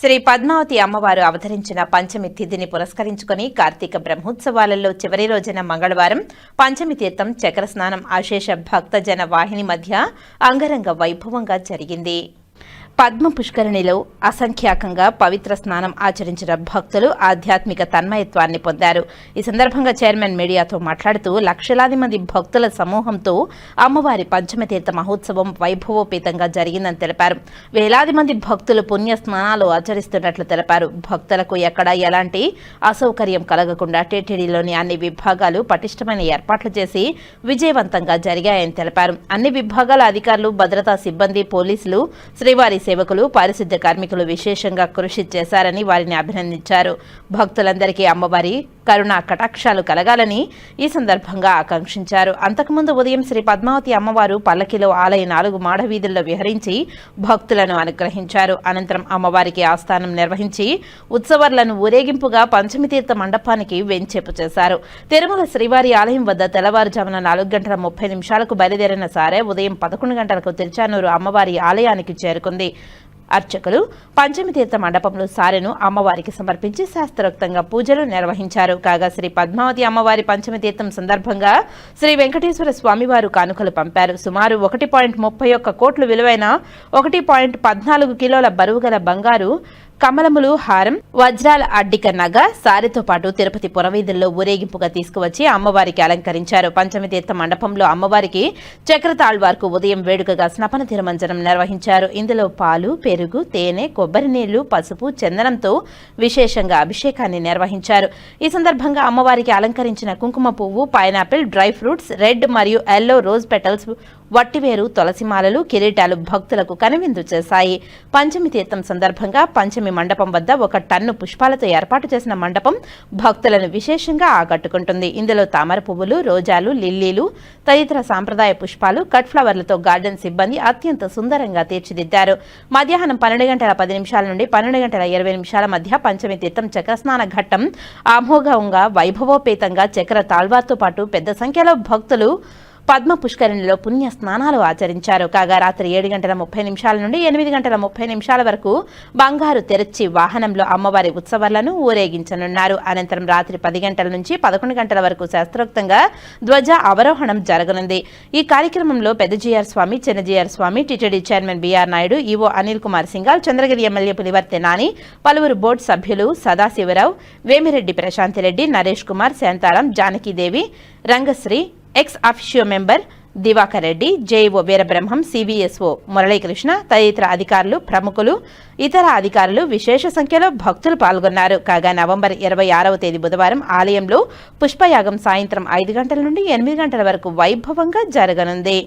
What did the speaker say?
శ్రీ పద్మావతి అమ్మవారు అవతరించిన పంచమి తిథిని పురస్కరించుకుని కార్తీక బ్రహ్మోత్సవాలలో చివరి రోజున మంగళవారం పంచమి తీర్థం చక్ర స్నానం అశేష భక్తజన వాహిని మధ్య అంగరంగ వైభవంగా జరిగింది. పద్మ పుష్కరిణిలో అసంఖ్యాకంగా పవిత్ర స్నానం ఆచరించిన భక్తులు ఆధ్యాత్మిక తన్మయత్వాన్ని పొందారు. ఈ సందర్భంగా చైర్మన్ మీడియాతో మాట్లాడుతూ లక్షలాది మంది భక్తుల సమూహంతో అమ్మవారి పంచమ తీర్థ మహోత్సవం వైభవోపేతంగా జరిగిందని తెలిపారు. వేలాది మంది భక్తులు పుణ్య స్నానాలు ఆచరిస్తున్నట్లు తెలిపారు. భక్తులకు ఎక్కడా ఎలాంటి అసౌకర్యం కలగకుండా టీటీడీలోని అన్ని విభాగాలు పటిష్టమైన ఏర్పాట్లు చేసి విజయవంతంగా జరిగాయని తెలిపారు. అన్ని విభాగాల అధికారులు భద్రతా సిబ్బంది పోలీసులు శ్రీవారి సేవకులు పారిశుద్ధ్య కార్మికులు విశేషంగా కృషి చేశారని వారిని అభినందించారు. భక్తులందరికీ అమ్మవారి కరుణ కటాక్షాలు కలగాలని ఈ సందర్భంగా ఆకాంక్షించారు. అంతకుముందు ఉదయం శ్రీ పద్మావతి అమ్మవారు పల్లకిలో ఆలయ నాలుగు మాడవీధుల్లో విహరించి భక్తులను అనుగ్రహించారు. అనంతరం అమ్మవారికి ఆస్థానం నిర్వహించి ఉత్సవాలను ఊరేగింపుగా పంచమితీర్థ మండపానికి వెంచేపు చేశారు. తిరుమల శ్రీవారి ఆలయం వద్ద తెల్లవారుజామున నాలుగు గంటల ముప్పై నిమిషాలకు బయలుదేరిన సారే ఉదయం పదకొండు గంటలకు తిరుచానూరు అమ్మవారి ఆలయానికి చేరుకుంది. అర్చకులు పంచమితీర్థ మండపంలో సారెను అమ్మవారికి సమర్పించి శాస్త్రోక్తంగా పూజలు నిర్వహించారు. కాగా శ్రీ పద్మావతి అమ్మవారి పంచమతీర్థం సందర్భంగా శ్రీ వెంకటేశ్వర స్వామివారు కానుకలు పంపారు. సుమారు ఒకటి పాయింట్ ముప్పై ఒక్క కోట్లు విలువైన ఒకటి పాయింట్ పద్నాలుగు కిలోల బరువుగల బంగారు కమలములు హారం వజ్రాల అడ్డిక నగ సారెతో పాటు తిరుపతి పురవీధుల్లో ఊరేగింపుగా తీసుకువచ్చి అమ్మవారికి అలంకరించారు. పంచమితీర్థ మండపంలో అమ్మవారికి చక్రతాళ్వార్కు ఉదయం వేడుకగా స్నపన తిరుమంజనం నిర్వహించారు. ఇందులో పాలు పెరుగు తేనె కొబ్బరి నీళ్ళు పసుపు చందనంతో విశేషంగా అభిషేకాన్ని నిర్వహించారు. ఈ సందర్భంగా అమ్మవారికి అలంకరించిన కుంకుమ పువ్వు పైనాపిల్ డ్రై ఫ్రూట్స్ రెడ్ మరియు ఎల్లో రోజ్ పెటల్స్ వట్టివేరు తులసిమాలలు కిరీటాలు భక్తులకు కనువిందు చేశాయి. పంచమి తీర్థం సందర్భంగా పంచమి మండపం వద్ద ఒక టన్ను పుష్పాలతో ఏర్పాటు చేసిన మండపం భక్తులను విశేషంగా ఆకట్టుకుంటుంది. ఇందులో తామర పువ్వులు రోజాలు లిల్లీలు తదితర సాంప్రదాయ పుష్పాలు కట్ ఫ్లవర్లతో గార్డెన్ సిబ్బంది అత్యంత సుందరంగా తీర్చిదిద్దారు. మధ్యాహ్నం పన్నెండు గంటల పది నిమిషాల నుండి పన్నెండు గంటల ఇరవై నిమిషాల మధ్య పంచమి తీర్థం చక్రస్నాన ఘట్టం అమోఘంగా వైభవోపేతంగా చక్ర తాళ్వార్తో పాటు పెద్ద సంఖ్యలో భక్తులు పద్మ పుష్కరిణిలో పుణ్య స్నానాలు ఆచరించారు. కాగా రాత్రి ఏడు గంటల ముప్పై నిమిషాల నుండి ఎనిమిది గంటల ముప్పై నిమిషాల వరకు బంగారు తెరచి వాహనంలో అమ్మవారి ఉత్సవాలను ఊరేగించనున్నారు. అనంతరం రాత్రి పది గంటల నుంచి పదకొండు గంటల వరకు శాస్త్రోక్తంగా ధ్వజ అవరోహణం జరగనుంది. ఈ కార్యక్రమంలో Peddajeeyar Swami Chinnajeeyar Swami TTD chairman B R Naidu EO Anil Kumar Singhal Chandragiri MLA Pulivarthi Nani పలువురు బోర్డు సభ్యులు Sadasiva Rao Vemireddy Prasanthi Reddy Naresh Kumar Shantaram Janakidevi Rangasri ex officio member Diwakar Reddy JEO Veerabrahmam CVSO Muralikrishna తదితర అధికారులు ప్రముఖులు ఇతర అధికారులు విశేష సంఖ్యలో భక్తులు పాల్గొన్నారు. కాగా నవంబర్ ఇరవై ఆరవ తేదీ బుధవారం ఆలయంలో పుష్పయాగం సాయంత్రం ఐదు గంటల నుండి ఎనిమిది గంటల వరకు వైభవంగా జరగనుంది.